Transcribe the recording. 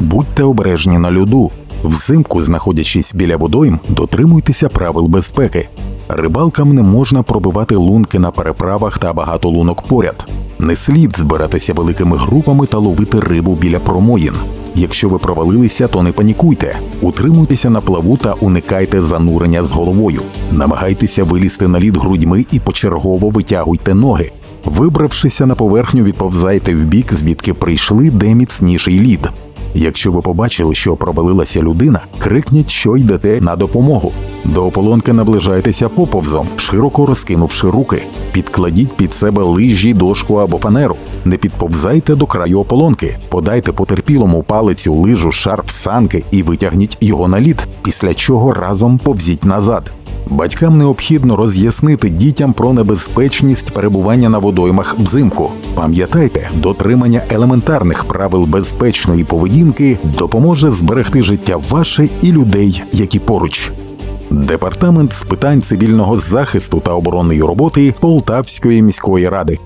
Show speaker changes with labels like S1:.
S1: Будьте обережні на льоду. Взимку, знаходячись біля водойм, дотримуйтеся правил безпеки. Рибалкам не можна пробивати лунки на переправах та багато лунок поряд. Не слід збиратися великими групами та ловити рибу біля промоїн. Якщо ви провалилися, то не панікуйте. Утримуйтеся на плаву та уникайте занурення з головою. Намагайтеся вилізти на лід грудьми і почергово витягуйте ноги. Вибравшися на поверхню, відповзайте в бік, звідки прийшли, де міцніший лід. Якщо ви побачили, що провалилася людина, крикніть, що йдете на допомогу. До ополонки наближайтеся поповзом, широко розкинувши руки. Підкладіть під себе лижі, дошку або фанеру. Не підповзайте до краю ополонки. Подайте потерпілому палицю, лижу, шарф, санки і витягніть його на лід, після чого разом повзіть назад. Батькам необхідно роз'яснити дітям про небезпечність перебування на водоймах взимку. Пам'ятайте, дотримання елементарних правил безпечної поведінки допоможе зберегти життя ваше і людей, які поруч. Департамент з питань цивільного захисту та оборонної роботи Полтавської міської ради.